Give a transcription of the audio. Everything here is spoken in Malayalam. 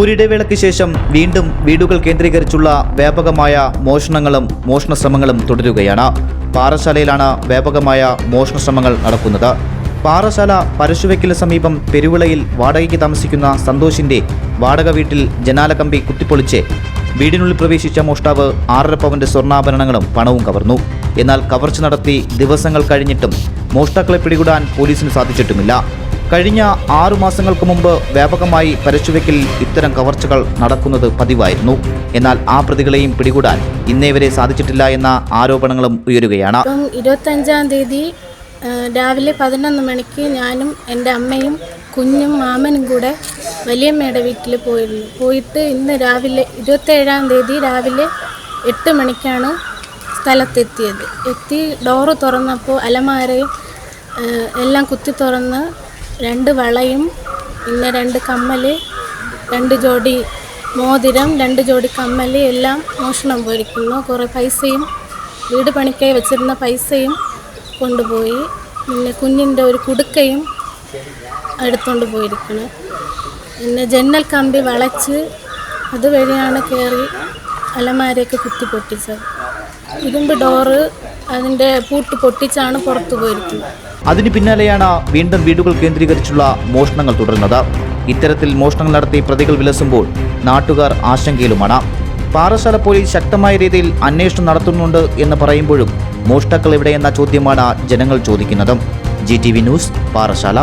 ഒരിടവേളയ്ക്ക് ശേഷം വീണ്ടും വീടുകൾ കേന്ദ്രീകരിച്ചുള്ള വ്യാപകമായ മോഷണങ്ങളും മോഷണ ശ്രമങ്ങളും തുടരുകയാണ്. പാറശാലയിലാണ് വ്യാപകമായ മോഷണ ശ്രമങ്ങൾ നടക്കുന്നത്. പാറശാല പരശുവയ്ക്കലിന് സമീപം പെരുവിളയിൽ വാടകയ്ക്ക് താമസിക്കുന്ന സന്തോഷിന്റെ വാടക വീട്ടിൽ ജനാലകമ്പി കുത്തിപ്പൊളിച്ച് വീടിനുള്ളിൽ പ്രവേശിച്ച മോഷ്ടാവ് ആറര പവന്റെ സ്വർണാഭരണങ്ങളും പണവും കവർന്നു. എന്നാൽ കവർച്ച നടത്തി ദിവസങ്ങൾ കഴിഞ്ഞിട്ടും മോഷ്ടാക്കളെ പിടികൂടാൻ പോലീസിന് സാധിച്ചിട്ടുമില്ല. കഴിഞ്ഞ ആറു മാസങ്ങൾക്ക് മുമ്പ് വ്യാപകമായി പരശുവയ്ക്കൽ ഇത്തരം കവർച്ചകൾ നടക്കുന്നത് പതിവായിരുന്നു. എന്നാൽ ആ പ്രതികളെയും പിടികൂടാൻ ഇന്നേവരെ സാധിച്ചിട്ടില്ല എന്ന ആരോപണങ്ങളും ഉയരുകയാണ്. ഇരുപത്തഞ്ചാം തീയതി രാവിലെ പതിനൊന്ന് മണിക്ക് ഞാനും എന്റെ അമ്മയും കുഞ്ഞും മാമനും കൂടെ വലിയമ്മയുടെ വീട്ടിൽ പോയിരുന്നു പോയിട്ട് ഇന്ന് രാവിലെ ഇരുപത്തേഴാം തീയതി രാവിലെ എട്ട് മണിക്കാണ് സ്ഥലത്തെത്തിയത്. എത്തി ഡോറ് തുറന്നപ്പോൾ അലമാരയും എല്ലാം കുത്തി തുറന്ന് രണ്ട് വളയും പിന്നെ രണ്ട് കമ്മൽ രണ്ട് ജോഡി മോതിരം രണ്ട് ജോഡി കമ്മൽ എല്ലാം മോഷണം പോയിരിക്കുന്നു കുറേ പൈസയും വീട് പണിക്കായി വെച്ചിരുന്ന പൈസയും കൊണ്ടുപോയി. പിന്നെ കുഞ്ഞിന്റെ ഒരു കുടുക്കയും എടുത്തുകൊണ്ട് പോയിരിക്കണം പിന്നെ ജന്നൽ കമ്പി വളച്ച് അതുവഴിയാണ് കയറി അലമാരയൊക്കെ കുത്തി പൊട്ടിച്ചത് ഇരുമ്പ് ഡോറ് അതിന്റെ പൂട്ട് പൊട്ടിച്ചാണ് പുറത്തു പോയിരിക്കുന്നത്. അതിന് പിന്നാലെയാണ് വീണ്ടും വീടുകൾ കേന്ദ്രീകരിച്ചുള്ള മോഷണങ്ങൾ തുടരുന്നത്. ഇത്തരത്തിൽ മോഷണങ്ങൾ നടത്തി പ്രതികൾ വിലസുമ്പോൾ നാട്ടുകാർ ആശങ്കയിലുമാണ്. പാറശാല പോലീസ് ശക്തമായ രീതിയിൽ അന്വേഷണം നടത്തുന്നുണ്ട് എന്ന് പറയുമ്പോഴും മോഷ്ടാക്കൾ എവിടെയെന്ന ചോദ്യമാണ് ജനങ്ങൾ ചോദിക്കുന്നതും. G T V news Parassala